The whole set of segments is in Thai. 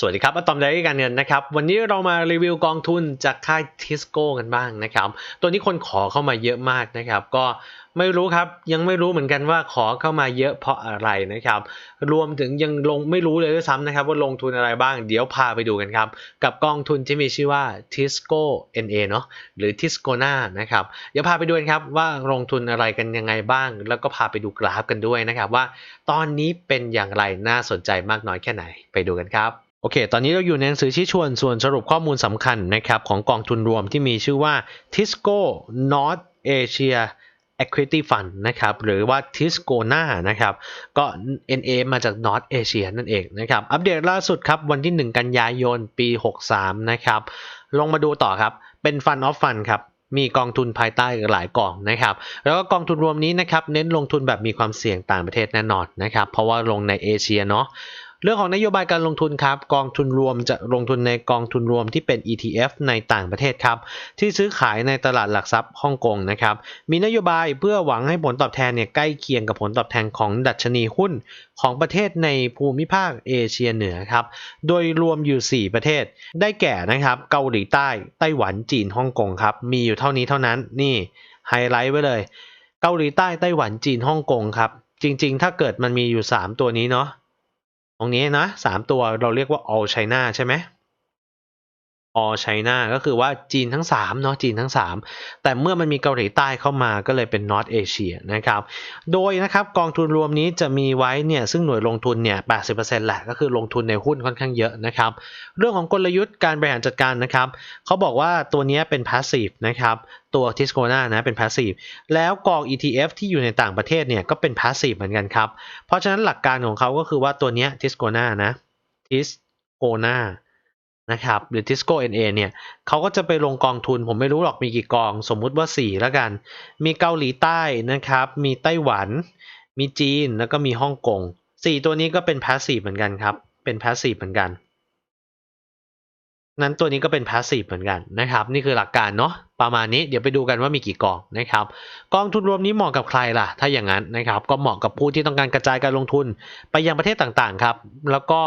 สวัสดีครับอะตอมไดรี่การเงินนะครับ วันนี้เรามารีวิวกองทุนจากค่ายทิสโก้กันบ้างนะครับ ตัวนี้คนขอเข้ามาเยอะมากนะครับ ก็ไม่รู้ครับ ยังไม่รู้เหมือนกันว่าขอเข้ามาเยอะเพราะอะไรนะครับ รวมถึงยังลงไม่รู้เลยด้วยซ้ำนะครับว่าลงทุนอะไรบ้าง เดี๋ยวพาไปดูกันครับ กับกองทุนที่มีชื่อว่า Tisco NA เนาะหรือ Tiscona นะครับ เดี๋ยวพาไปดูกันครับว่าลงทุนอะไรกันยังไงบ้าง แล้วก็พาไปดูกราฟกันด้วยนะครับว่า ตอนนี้เป็นอย่างไรน่าสนใจมากน้อยแค่ไหนไปดูกันครับ โอเค ตอนนี้เราอยู่ในหนังสือชี้ชวนส่วนสรุปข้อมูลสำคัญนะครับของกองทุนรวมที่มีชื่อว่า Tisco North Asia Equity Fund นะครับหรือว่า Tiscona นะครับก็ NA มาจาก North Asia นั่นเองนะครับอัปเดตล่าสุดครับวันที่ 1 กันยายนปี 63 นะครับลงมาดูต่อครับ เป็น Fund of Fund ครับมีกองทุนภายใต้หลายกองนะครับ แล้วก็กองทุนรวมนี้นะครับเน้นลงทุนแบบมีความเสี่ยงต่างประเทศแน่นอนนะครับ เพราะว่าลงในเอเชียเนาะ เรื่องของนโยบายการลงทุนครับกองทุนรวมจะลงทุนในกองทุนรวมที่เป็น ETF ในต่างประเทศครับ ที่ซื้อขายในตลาดหลักทรัพย์ฮ่องกงนะครับมีนโยบายเพื่อหวังให้ผลตอบแทนเนี่ยใกล้เคียงกับผลตอบแทนของดัชนีหุ้นของประเทศในภูมิภาคเอเชียเหนือครับโดยรวมอยู่ 4 ประเทศ ได้แก่นะครับเกาหลีใต้ไต้หวันจีนฮ่องกงครับมีอยู่เท่านี้เท่านั้นนี่ไฮไลท์ไว้เลย เกาหลีใต้ไต้หวันจีนฮ่องกงครับจริง ๆ ถ้าเกิดมันมีอยู่ 3 ตัวนี้เนาะ ตรงนี้นะสามตัวเราเรียกว่า all China ใช่ไหม all China ก็คือว่าจีนทั้ง3เนาะจีนทั้ง 3 แต่เมื่อมันมีเกาหลีใต้เข้ามาก็เลยเป็น North Asia นะครับ โดยนะครับกองทุนรวมนี้จะมีไว้เนี่ยซึ่งหน่วยลงทุนเนี่ย 80%แหละก็คือลงทุนในหุ้นค่อนข้างเยอะนะครับ เรื่องของกลยุทธ์การบริหารจัดการนะครับเขาบอกว่าตัวนี้เป็น passive นะครับตัว Tiscona นะเป็น passive แล้วกอง ETF ที่อยู่ในต่างประเทศเนี่ยก็เป็น passive เหมือนกันครับ เพราะฉะนั้นหลักการของเขาก็คือว่าตัวนี้ย Tiscona นะ Tiscona นะครับหรือ Tisco NA เนี่ยเขาก็จะไปลงกองทุนผมไม่รู้หรอกมีกี่กอง สมมุติว่า 4 แล้วกัน มีเกาหลีใต้นะครับ มีไต้หวัน มีจีนแล้วก็มีฮ่องกง4 ตัวนี้ก็เป็นพาสซีฟเหมือนกันครับ เป็นพาสซีฟเหมือนกัน นั้นตัวนี้ก็เป็นพาสซีฟเหมือนกันนะครับ นี่คือหลักการเนาะ ประมาณนี้เดี๋ยวไปดูกันว่ามีกี่กองนะครับกองทุนรวมนี้เหมาะกับใครล่ะ ถ้าอย่างนั้นนะครับก็เหมาะกับผู้ที่ต้องการกระจายการลงทุนไปยังประเทศต่างๆครับแล้วก็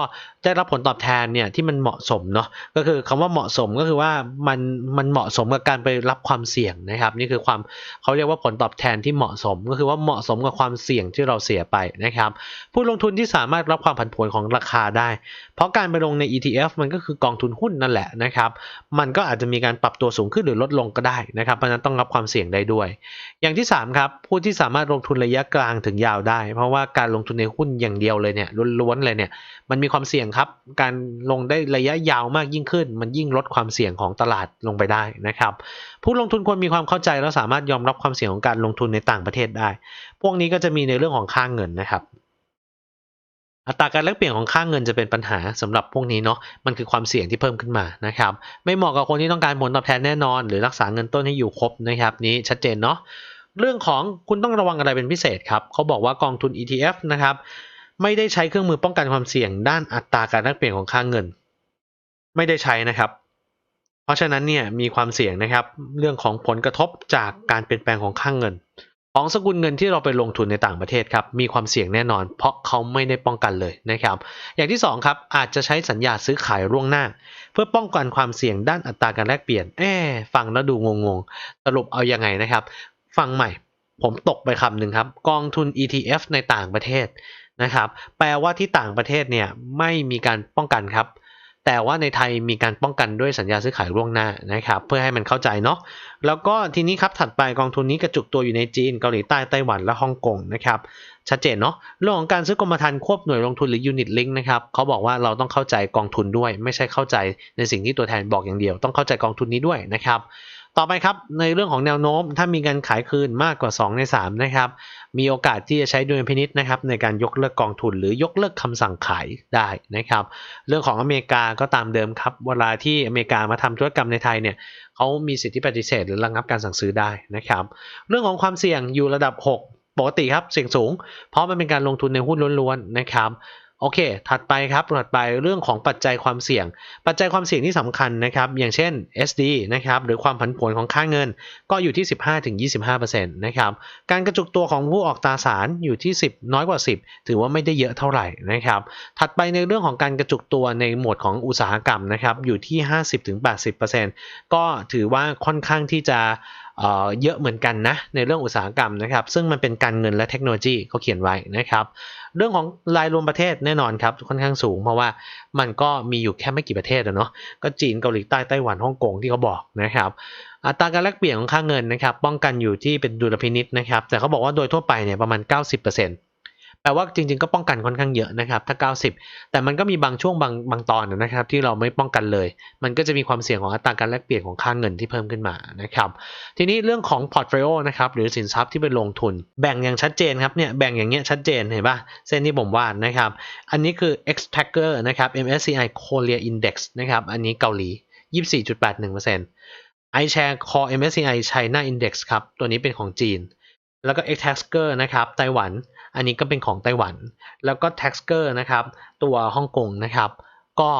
ได้รับผลตอบแทนเนี่ยที่มันเหมาะสมเนาะก็คือคำว่าเหมาะสมก็คือว่ามันมันเหมาะสมกับการไปรับความเสี่ยงนะครับ นี่คือความเขาเรียกว่าผลตอบแทนที่เหมาะสมก็คือว่าเหมาะสมกับความเสี่ยงที่เราเสียไปนะครับผู้ลงทุนที่สามารถรับความผันผวนของราคาได้ เพราะการไปลงใน ETF มันก็คือกองทุนหุ้นนั่นแหละนะครับมันก็อาจจะมีการปรับตัวสูงขึ้นหรือลดลงก็ได้นะครับ เพราะฉะนั้นต้องรับความเสี่ยงได้ด้วย อย่างที่ 3 ครับผู้ที่สามารถลงทุนระยะกลางถึงยาวได้ เพราะว่าการลงทุนในหุ้นอย่างเดียวเลยเนี่ยล้วนๆเลยเนี่ยมันมีความเสี่ยงครับ การลงได้ระยะยาวมากยิ่งขึ้น มันยิ่งลดความเสี่ยงของตลาดลงไปได้นะครับ ผู้ลงทุนควรมีความเข้าใจและสามารถยอมรับความเสี่ยงของการลงทุนในต่างประเทศได้ พวกนี้ก็จะมีในเรื่องของค่างเงินนะครับ อัตราการแลกเปลี่ยนของค่างเงินจะเป็นปัญหาสำหรับพวกนี้เนาะมันคือความเสี่ยงที่เพิ่มขึ้นมานะครับไม่เหมาะกับคนที่ต้องการผลตอบแทนแน่นอน หรือรักษาเงินต้นให้อยู่ครบนะครับนี้ชัดเจนเนาะเรื่องของคุณต้องระวังอะไรเป็นพิเศษครับเขาบอกว่ากองทุน ETF นะครับไม่ได้ใช้เครื่องมือป้องกันความเสี่ยงด้านอัตราการแลกเปลี่ยนของค่างเงิน ไม่ได้ใช้นะครับ เพราะฉะนั้นเนี่ยมีความเสี่ยงนะครับ เรื่องของผลกระทบจากการเปลี่ยนแปลงของค่างเงิน ของสกุลเงินที่เราไปลงทุนในต่างประเทศครับมีความเสี่ยงแน่นอน เพราะเขาไม่ได้ป้องกันเลยนะครับ อย่างที่สองครับอาจจะใช้สัญญาซื้อขายล่วงหน้า เพื่อป้องกันความเสี่ยงด้านอัตราการแลกเปลี่ยนเอ๊ะฟังแล้วดูงงๆ สรุปเอายังไงนะครับ ฟังใหม่ ผมตกไปคำหนึ่งครับ กองทุน ETF ในต่างประเทศนะครับ แปลว่าที่ต่างประเทศเนี่ยไม่มีการป้องกันครับ แต่ว่าในไทยมีการป้องกันด้วยสัญญาซื้อขายล่วงหน้านะครับเพื่อให้มันเข้าใจเนาะแล้วก็ทีนี้ครับถัดไปกองทุนนี้กระจุกตัวอยู่ในจีนเกาหลีใต้ไต้หวันและฮ่องกงนะครับชัดเจนเนาะเรื่องของการซื้อกรมธรรม์ควบหน่วยลงทุนหรือยูนิตลิงก์นะครับเขาบอกว่าเราต้องเข้าใจกองทุนด้วย ไม่ใช่เข้าใจในสิ่งที่ตัวแทนบอกอย่างเดียว ต้องเข้าใจกองทุนนี้ด้วยนะครับ ต่อไปครับในเรื่องของแนวโน้มถ้ามีการขายคืนมากกว่า 2 ใน 3 นะครับ มีโอกาสที่จะใช้ดุลพินิษนะครับในการยกเลิกกองทุนหรือยกเลิกคำสั่งขายได้นะครับ เรื่องของอเมริกาก็ตามเดิมครับ เวลาที่อเมริกามาทำธุรกรรมในไทยเนี่ยเขามีสิทธิปฏิเสธหรือระงับการสั่งซื้อได้นะครับ เรื่องของความเสี่ยงอยู่ระดับ 6 ปกติครับเสี่ยงสูง เพราะมันเป็นการลงทุนในหุ้นล้วนๆนะครับ โอเค ถัดไปครับ ถัดไปเรื่องของปัจจัยความเสี่ยง ปัจจัยความเสี่ยงที่สำคัญนะครับ อย่างเช่น SD นะครับ หรือความผันผวนของค่าเงิน ก็อยู่ที่ 15-25%นะครับ การกระจุกตัวของผู้ออกตราสารอยู่ที่ 10 น้อยกว่า 10 ถือว่าไม่ได้เยอะเท่าไหร่นะครับ ถัดไปในเรื่องของการกระจุกตัวในหมวดของอุตสาหกรรมนะครับ อยู่ที่ 50-80%ก็ถือว่าค่อนข้างที่จะ เยอะเหมือนกันนะในเรื่องอุตสาหกรรมนะครับ ซึ่งมันเป็นการเงินและเทคโนโลยีเขาเขียนไว้นะครับ เรื่องของรายรวมประเทศแน่นอนครับค่อนข้างสูง เพราะว่ามันก็มีอยู่แค่ไม่กี่ประเทศอะเนาะก็จีนเกาหลีใต้ไต้หวันฮ่องกงที่เขาบอกนะครับอัตราการแลกเปลี่ยนของค่าเงินนะครับป้องกันอยู่ที่เป็นดุลพินิษนะครับแต่เขาบอกว่าโดยทั่วไปเนี่ยประมาณ 90% แปลว่าจริง ๆ ก็ป้องกันค่อนข้างเยอะนะครับ ถ้า 90 แต่มันก็มีบางช่วงบางบางตอนนะครับ ที่เราไม่ป้องกันเลย มันก็จะมีความเสี่ยงของอัตราการแลกเปลี่ยนของค่างเงินที่เพิ่มขึ้นมานะครับ ทีนี้เรื่องของพอร์ตโฟลิโอนะครับหรือสินทรัพย์ที่ไปลงทุน แบ่งอย่างชัดเจนครับเนี่ยแบ่งอย่างเงี้ยชัดเจนเห็นป่ะเส้นที่ผมวาดนะครับ อันนี้คือ X Tracker นะครับ MSCI Korea Index นะครับอันนี้เกาหลี 24.81% iShare Core MSCI China Index ครับตัวนี้เป็นของจีน แล้วก็ X Tracker นะครับไต้หวัน อันนี้ก็เป็นของไต้หวัน แล้วก็ Taxker นะครับ ตัวฮ่องกงนะครับ ก็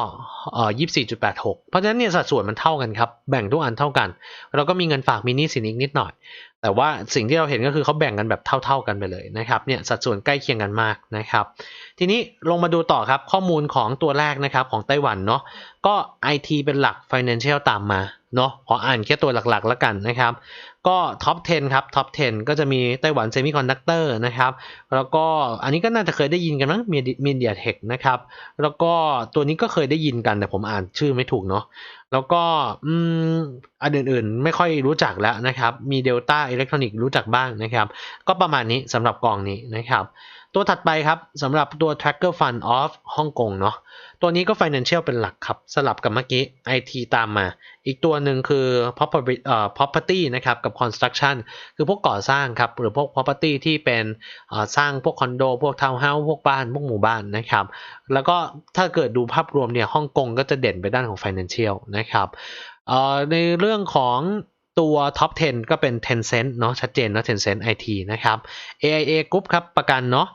เอ่อ24.86เพราะฉะนั้นเนี่ยสัดส่วนมันเท่ากันครับ แบ่งทุกอันเท่ากัน เราก็มีเงินฝากมีหนี้สินอีกนิดหน่อย แต่ว่าสิ่งที่เราเห็นก็คือเขาแบ่งกันแบบเท่า ๆกันไปเลยนะครับ เนี่ยสัดส่วนใกล้เคียงกันมากนะครับ ทีนี้ลงมาดูต่อครับข้อมูลของตัวแรกนะครับของไต้หวันเนาะ ก็ IT เป็นหลัก Financial ตามมาเนาะ ขออ่านแค่ตัวหลักๆ แล้วกันนะครับ ก็ท็อป 10 ครับ ท็อป 10 ก็จะมีไต้หวันเซมิคอนดักเตอร์นะครับ แล้วก็อันนี้ก็น่าจะเคยได้ยินกันมั้งมีเดียเทคนะครับ แล้วก็ตัวนี้ก็เคยได้ยินกันแต่ผมอ่านชื่อไม่ถูกเนาะ แล้วก็อืมอันอื่นๆ ไม่ค่อยรู้จักแล้วนะครับ มีเดลต้าอิเล็กทรอนิกส์รู้จักบ้างนะครับ ก็ประมาณนี้สำหรับกองนี้นะครับตัวถัดไปครับสำหรับตัว Tracker Fund of ฮ่องกงเนาะตัวนี้ก็ Financial เป็นหลักครับ สลับกับเมื่อกี้ IT ตามมา อีกตัวหนึ่งคือ property เอ่อ property นะครับกับ construction คือพวกก่อสร้างครับ หรือพวก property ที่เป็นสร้างพวกคอนโด พวกทาวน์เฮาส์พวกบ้าน พวกหมู่บ้านนะครับ แล้วก็ถ้าเกิดดูภาพรวมเนี่ยฮ่องกงก็จะเด่นไปด้านของ Financial นะครับในเรื่องของ ตัว Top 10 ก็เป็น Tencent เนาะชัดเจนเนาะ Tencent IT นะครับ AIA Group ครับ ประกันเนาะ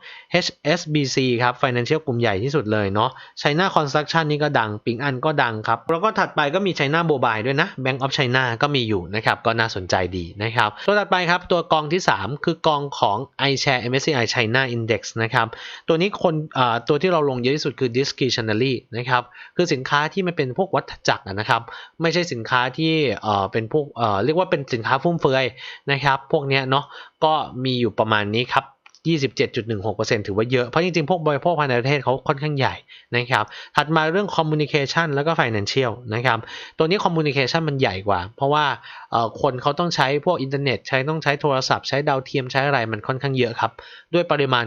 HSBC ครับ Financial กลุ่มใหญ่ที่สุดเลยเนาะ China Construction นี่ก็ดัง ปิงอันก็ดังครับ แล้วก็ถัดไปก็มี China Mobile ด้วยนะ Bank of China ก็มีอยู่นะครับ ก็น่าสนใจดีนะครับ ตัวถัดไปครับ ตัวกองที่ 3 คือกองของ iShare MSCI China Index นะครับ ตัวนี้คนตัวที่เราลงเยอะที่สุดคือ discretionary นะครับ คือสินค้าที่มันเป็นพวกวัฏจักรนะครับ ไม่ใช่สินค้าที่เป็นพวกเอ่อเรียกว่าเป็นสินค้าฟุ่มเฟือยนะครับ พวกเนี้ยเนาะก็มีอยู่ประมาณนี้ครับ27.16%ถือว่าเยอะ เพราะจริงๆ พวกบริโภคภายในประเทศเขาค่อนข้างใหญ่นะครับ ถัดมาเรื่อง communication แล้วก็ financial นะครับ ตัวนี้ communication มันใหญ่กว่า เพราะว่าเอ่อคนเขาต้องใช้พวกอินเทอร์เน็ต ใช้ต้องใช้โทรศัพท์ ใช้ดาวเทียมใช้อะไรมันค่อนข้างเยอะครับ ด้วยปริมาณ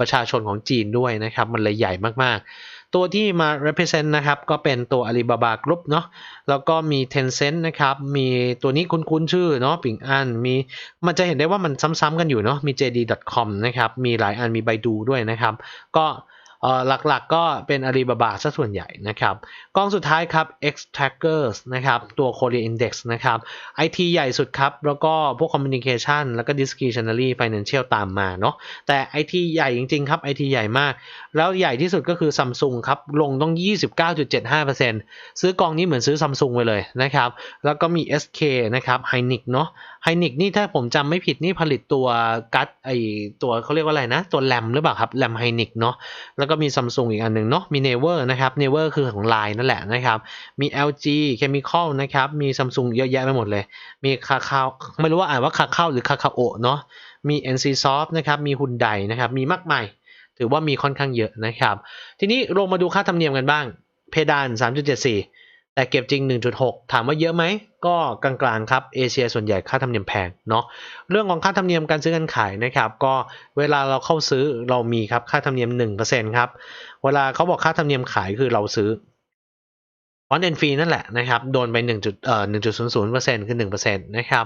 ประชาชนของจีนด้วยนะครับ มันเลยใหญ่มากๆ ตัวที่มา represent นะครับ ก็เป็นตัว Alibaba Group เนาะแล้วก็มี Tencent นะครับ มีตัวนี้คุ้นๆชื่อเนาะปิงอันมีมันจะเห็นได้ว่ามันซ้ำๆกันอยู่เนาะมี JD.com นะครับ มีหลายอันมี Baidu ด้วยนะครับ ก็ หลักๆก็เป็น Alibaba ซะส่วนใหญ่นะครับ กองสุดท้ายครับ X Trackers นะครับตัว Korea Index นะครับ IT ใหญ่สุดครับ แล้วก็พวก Communication แล้วก็ Discretionary Financial ตามมาเนาะแต่ IT ใหญ่จริง ๆ ครับ IT ใหญ่มาก แล้วใหญ่ที่สุดก็คือ Samsung ครับ ลงต้อง 29.75%ซื้อกองนี้เหมือนซื้อ Samsung ไปเลยนะครับ แล้วก็มี SK นะครับ Hynix เนาะ Hynix นี่ถ้าผมจำไม่ผิดนี่ผลิตตัวกัดไอตัวเขาเรียกว่าอะไรนะ ตัวแรมหรือเปล่าครับแรม Hynix เนาะแล้วก็มี Samsung อีกอันหนึ่งเนาะมี Naver นะครับ Naver คือของ Line นั่นแหละนะครับ มี LG Chemical นะครับ มี Samsung เยอะแยะไปหมดเลย มีคาคาไม่รู้ว่าอ่านว่าคาคาหรือคาคาโอเนาะมี NCSoft นะครับ มีฮุนไดนะครับ มีมากมายถือว่ามีค่อนข้างเยอะนะครับ ทีนี้ลงมาดูค่าธรรมเนียมกันบ้าง เพดาน 3.74 แต่เก็บจริง 1.6 ถามว่าเยอะไหม ก็กลางๆครับ เอเชียส่วนใหญ่ค่าธรรมเนียมแพงเนาะ เรื่องของค่าธรรมเนียมการซื้อการขายนะครับ ก็เวลาเราเข้าซื้อเรามีครับค่าธรรมเนียม 1%ครับ เวลาเขาบอกค่าธรรมเนียมขายคือเราซื้อออนเดนฟรีนั่นแหละนะครับ โดนไป1จุดเอ่อ1.00%คือ1%นะครับ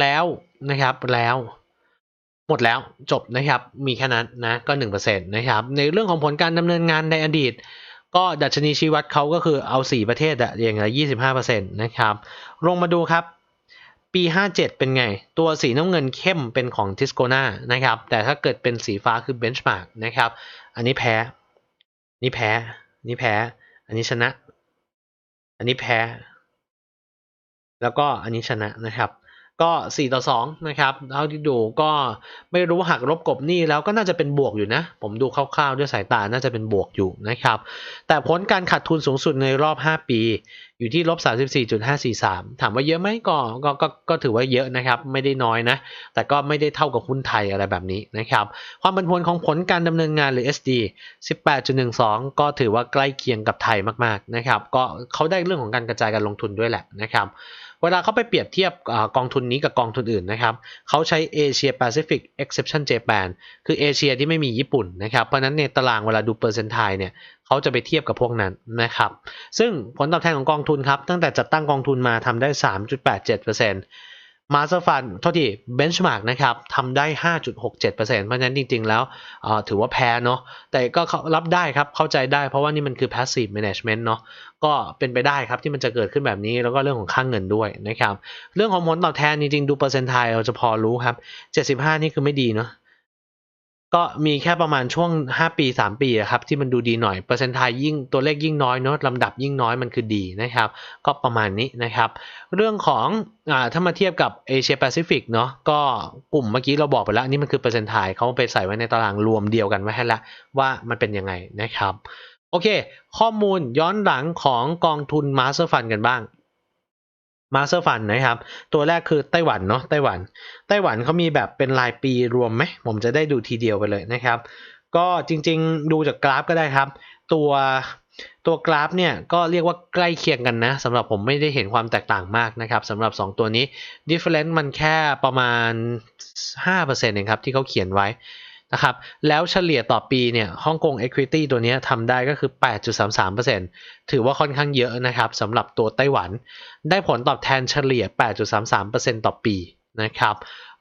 แล้วนะครับ แล้วหมดแล้วจบนะครับ มีแค่นั้นนะ ก็ 1%นะครับ ในเรื่องของผลการดำเนินงานในอดีต ก็ดัชนีชี้วัดเขาก็คือเอา 4 ประเทศอะอย่างละ25%นะครับ ลงมาดูครับ ปี 57 เป็นไง ตัวสีน้ำเงินเข้มเป็นของทิสโกนานะครับ แต่ถ้าเกิดเป็นสีฟ้าคือเบนช์มาร์กนะครับ อันนี้แพ้ นี่แพ้ นี่แพ้ อันนี้ชนะ อันนี้แพ้ แล้วก็อันนี้ชนะนะครับ ก็ 4 ต่อ 2 นะครับเท่าที่ดูก็ไม่รู้หักลบกบหนี้แล้วก็น่าจะเป็นบวกอยู่นะ ผมดูคร่าวๆด้วยสายตาน่าจะเป็นบวกอยู่นะครับ แต่ผลการขาดทุนสูงสุดในรอบ 5 ปี อยู่ที่ลบ34.543 ถามว่าเยอะไหมก็ก็ก็ก็ถือว่าเยอะนะครับ ไม่ได้น้อยนะ แต่ก็ไม่ได้เท่ากับหุ้นไทยอะไรแบบนี้นะครับ ความผันผวนของผลการดำเนินงานหรือ SD 18.12 ก็ถือว่าใกล้เคียงกับไทยมากๆนะครับ ก็เขาได้เรื่องของการกระจายการลงทุนด้วยแหละนะครับเวลาเขาไปเปรียบเทียบอกองทุนนี้กับกองทุนอื่นนะครับ เขาใช้ Asia Pacific Exception Japan คือเอเชียที่ไม่มีญี่ปุ่นนะครับ เพราะนั้นในตารางเวลาดูเปอร์เซนต์ไทยเนี่ย เขาจะไปเทียบกับพวกนั้นนะครับ ซึ่งผลตอบแทนของกองทุนครับ ตั้งแต่จัดตั้งกองทุนมาทำได้ 3.87%มาสเตอร์ฟันโทษทีเบนช์มาร์กนะครับทำได้ 5.67%เพราะฉะนั้นจริง ๆ แล้วถือว่าแพ้เนาะแต่ก็รับได้ครับ เข้าใจได้เพราะว่านี่มันคือ passive management เนาะก็เป็นไปได้ครับที่มันจะเกิดขึ้นแบบนี้แล้วก็เรื่องของค่างเงินด้วยนะครับ เรื่องของผลตอบแทนจริง ๆ ดูเปอร์เซ็นต์ไทยเราจะพอรู้ครับ 75 นี่คือไม่ดีเนาะ ก็มีแค่ประมาณช่วง 5 ปี 3 ปีอะครับที่มันดูดีหน่อยเปอร์เซ็นต์ไทยยิ่งตัวเลขยิ่งน้อยเนาะลำดับยิ่งน้อยมันคือดีนะครับ ก็ประมาณนี้นะครับ เรื่องของอ่าถ้ามาเทียบกับเอเชียแปซิฟิกเนาะก็กลุ่มเมื่อกี้เราบอกไปแล้วนี่มันคือเปอร์เซ็นต์ไทยเขาไปใส่ไว้ในตารางรวมเดียวกันไว้ให้ละว่ามันเป็นยังไงนะครับ โอเค ข้อมูลย้อนหลังของกองทุนมาสเตอร์ฟันกันบ้าง มาสเตอร์ฟันนะครับ ตัวแรกคือไต้หวันเนาะไต้หวัน ไต้หวันเขามีแบบเป็นรายปีรวมไหมผมจะได้ดูทีเดียวไปเลยนะครับ ก็จริงๆดูจากกราฟก็ได้ครับ ตัวตัวกราฟเนี่ยก็เรียกว่าใกล้เคียงกันนะสำหรับผมไม่ได้เห็นความแตกต่างมากนะครับสำหรับ 2 ตัวนี้ difference มันแค่ประมาณ5%เองครับที่เขาเขียนไว้ นะครับ แล้วเฉลี่ยต่อปีเนี่ยฮ่องกง equity ตัวนี้ทำได้ก็คือ 8.33%ถือว่าค่อนข้างเยอะนะครับสำหรับตัวไต้หวัน ได้ผลตอบแทนเฉลี่ย 8.33%ต่อปีนะครับ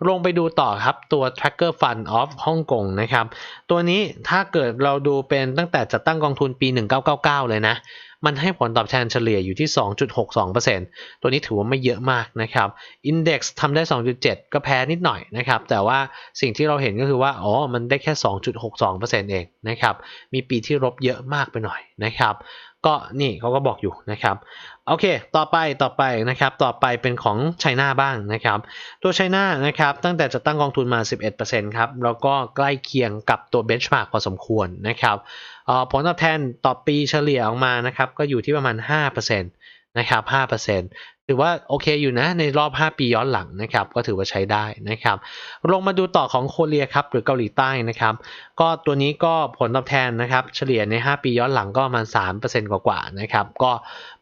ลงไปดูต่อครับตัว tracker fund of ฮ่องกงนะครับ ตัวนี้ถ้าเกิดเราดูเป็นตั้งแต่จัดตั้งกองทุนปี 1999 เลยนะ มันให้ผลตอบแทนเฉลี่ยอยู่ที่ 2.62%ตัวนี้ถือว่าไม่เยอะมากนะครับอินดี x ทำได้ 2.7 ก็แพ้นิดหน่อยนะครับ แต่ว่าสิ่งที่เราเห็นก็คือว่า อ๋อ มันได้แค่ 2.62%เองนะครับ มีปีที่ลบเยอะมากไปหน่อยนะครับ ก็นี่เขาก็บอกอยู่นะครับโอเค ต่อไปต่อไปนะครับต่อไปเป็นของไชน่าบ้างนะครับตัวไชน่านะครับตั้งแต่จะตั้งกองทุนมา 11%ครับแล้วก็ใกล้เคียงกับตัวเบนช์มาร์กพอสมควรนะครับผลตอบแทนต่อปีเฉลี่ยออกมานะครับก็อยู่ที่ประมาณ 5%นะครับ5% ถือว่าโอเคอยู่นะในรอบ 5 ปีย้อนหลังนะครับ ก็ถือว่าใช้ได้นะครับ ลงมาดูต่อของโคเรียครับหรือเกาหลีใต้นะครับ ก็ตัวนี้ก็ผลตอบแทนนะครับ เฉลี่ยใน 5 ปีย้อนหลังก็ประมาณ3%กว่าๆนะครับ ก็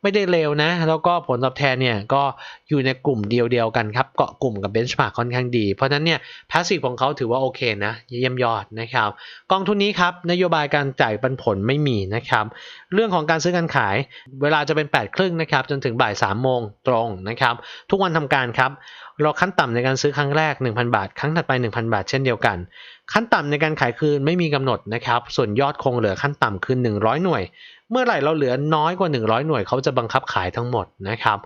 ไม่ได้เร็วนะ แล้วก็ผลตอบแทนเนี่ยก็อยู่ในกลุ่มเดียวๆกันครับเกาะกลุ่มกับเบนช์มาร์กค่อนข้างดี เพราะฉะนั้นเนี่ยพาสซีฟของเขาถือว่าโอเคนะเยี่ยมยอดนะครับ กองทุนนี้ครับนโยบายการจ่ายปันผลไม่มีนะครับ เรื่องของการซื้อการขายเวลาจะเป็น8ปดครึ่งนะครับจนถึงบ่าย3ามโมงตรงนะครับ ทุกวันทำการครับเราขั้นต่ำในการซื้อครั้งแรก 1,000 บาท ครั้งถัดไป 1,000 บาท เช่นเดียวกัน ขั้นต่ำในการขายคืนไม่มีกำหนดนะครับ ส่วนยอดคงเหลือขั้นต่ำคือ 100 หน่วย เมื่อไหร่เราเหลือน้อยกว่า 100 หน่วยเขาจะบังคับขายทั้งหมดนะครับ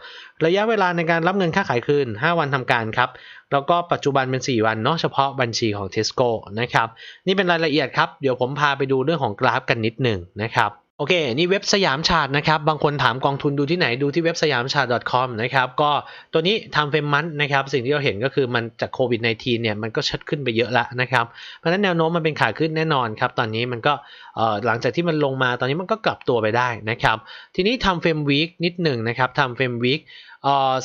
ระยะเวลาในการรับเงินค่าขายคืน 5 วันทำการครับ แล้วก็ปัจจุบันเป็น 4 วันเนาะเฉพาะบัญชีของ Tesco นะครับ นี่เป็นรายละเอียดครับ เดี๋ยวผมพาไปดูเรื่องของกราฟกันนิดหนึ่งนะครับ โอเค นี่เว็บสยามชาตินะครับ บางคนถามกองทุนดูที่ไหน ดูที่เว็บสยามชาติ .com นะครับ ก็ตัวนี้ทำเฟมมันนะครับ สิ่งที่เราเห็นก็คือมันจากโควิด -19 เนี่ย มันก็ชัดขึ้นไปเยอะแล้วนะครับ เพราะนั้นแนวโน้มมันเป็นขาขึ้นแน่นอนครับ ตอนนี้มันก็หลังจากที่มันลงมา ตอนนี้มันก็กลับตัวไปได้นะครับ ทีนี้ทำเฟรมวีคนิดหนึ่งนะครับทำเฟรมวีค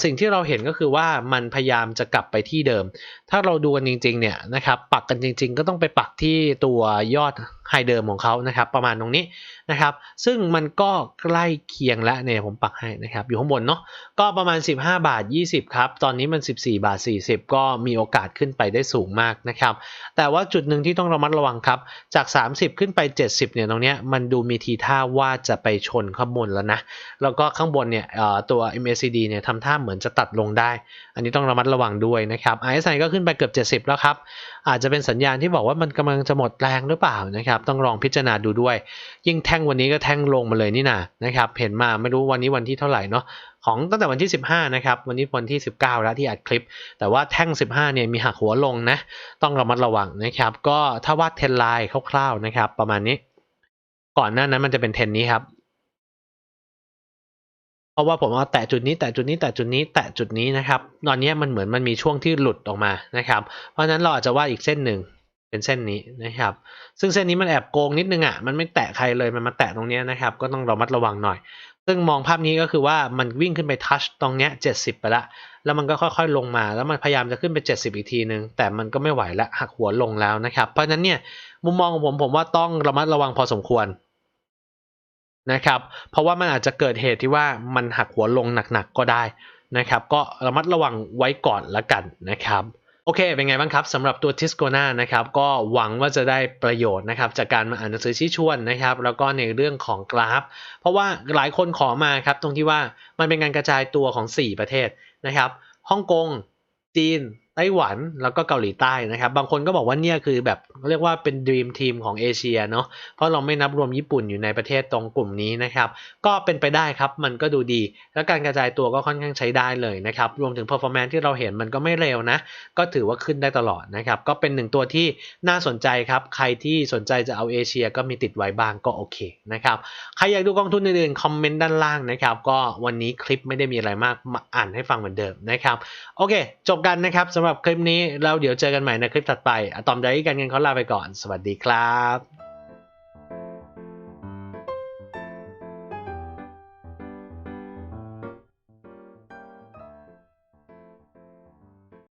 สิ่งที่เราเห็นก็คือว่ามันพยายามจะกลับไปที่เดิม ถ้าเราดูกันจริงๆเนี่ยนะครับปักกันจริง ๆ ก็ต้องไปปักที่ตัวยอดไฮเดิมของเขานะครับ ประมาณตรงนี้นะครับ ซึ่งมันก็ใกล้เคียงแล้วเนี่ยผมปักให้นะครับ อยู่ข้างบนเนาะก็ประมาณ 15 บาท 20 ครับ ตอนนี้มัน 14 บาท 40 ก็มีโอกาสขึ้นไปได้สูงมากนะครับ แต่ว่าจุดหนึ่งที่ต้องระมัดระวังครับ จาก 30 ขึ้นไป 70 เนี่ยตรงเนี้ยมันดูมีทีท่าว่าจะไปชนข้างบนแล้วนะแล้วก็ข้างบนเนี่ยตัว MACD เนี่ยทำท่าเหมือนจะตัดลงได้ อันนี้ต้องระมัดระวังด้วยนะครับ RSI ก็ขึ้นไปเกือบ 70 แล้วครับ อาจจะเป็นสัญญาณที่บอกว่ามันกำลังจะหมดแรงหรือเปล่านะครับ ต้องลองพิจารณาดูด้วย ยิ่งแท่งวันนี้ก็แท่งลงมาเลยนี่นะนะครับ เห็นมาไม่รู้วันนี้วันที่เท่าไหร่เนาะของตั้งแต่วันที่ 15 นะครับ วันนี้วันที่ 19 แล้วที่อัดคลิป แต่ว่าแท่ง 15 เนี่ยมีหักหัวลงนะ ต้องระมัดระวังนะครับ ก็ถ้าวาดเทรนไลน์คร่าวๆนะครับ ประมาณนี้ ก่อนหน้านั้นมันจะเป็นเทรนนี้ครับ เพราะว่าผมเอาแตะจุดนี้แตะจุดนี้แตะจุดนี้แตะจุดนี้นะครับ ตอนนี้มันเหมือนมันมีช่วงที่หลุดออกมานะครับ เพราะฉะนั้นเราอาจจะวาดอีกเส้นหนึ่งเป็นเส้นนี้นะครับ ซึ่งเส้นนี้มันแอบโกงนิดนึงอะมันไม่แตะใครเลยมันมาแตะตรงนี้นะครับ ก็ต้องระมัดระวังหน่อย ซึ่งมองภาพนี้ก็คือว่ามันวิ่งขึ้นไปทัชตรงเนี้ยเจ็ดสิบไปละแล้วมันก็ค่อยๆลงมาแล้วมันพยายามจะขึ้นไป 70 อีกทีนึง แต่มันก็ไม่ไหวล้วหักหัวลงแล้วนะครับ เพราะฉะนั้นเนี่ยมุมมองของผมผมว่าต้องระมัดระวังพอสมควร นะครับ เพราะว่ามันอาจจะเกิดเหตุที่ว่ามันหักหัวลงหนักๆก็ได้นะครับ ก็ระมัดระวังไว้ก่อนละกันนะครับโอเค เป็นไงบ้างครับสำหรับตัวทิสโกนานะครับ ก็หวังว่าจะได้ประโยชน์นะครับ จากการมาอ่านหนังสือชี้ชวนนะครับ แล้วก็ในเรื่องของกราฟ เพราะว่าหลายคนขอมาครับ ตรงที่ว่ามันเป็นการกระจายตัวของ 4 ประเทศนะครับฮ่องกงจีน ไต้หวันแล้วก็เกาหลีใต้นะครับ บางคนก็บอกว่าเนี่ยคือแบบเรียกว่าเป็นดีมทีมของเอเชียเนาะเพราะเราไม่นับรวมญี่ปุ่นอยู่ในประเทศตรงกลุ่มนี้นะครับ ก็เป็นไปได้ครับมันก็ดูดี และการกระจายตัวก็ค่อนข้างใช้ได้เลยนะครับ รวมถึง performance ที่เราเห็นมันก็ไม่เร็วนะ ก็ถือว่าขึ้นได้ตลอดนะครับ ก็เป็นหนึ่งตัวที่น่าสนใจครับ ใครที่สนใจจะเอาเอเชียก็มีติดไว้บ้างก็โอเคนะครับใครอยากดูกองทุนอื่นๆคอมเมนต์ด้านล่างนะครับก็วันนี้คลิปไม่ได้มีอะไรมากมาอ่านให้ฟังเหมือนเดิมนะครับโอเค จบกันนะครับสำหรับคลิปนี้เราเดี๋ยวเจอกันใหม่ในคลิปถัดไปอะตอมไดรี่การเงินเขาลาไปก่อน สวัสดีครับ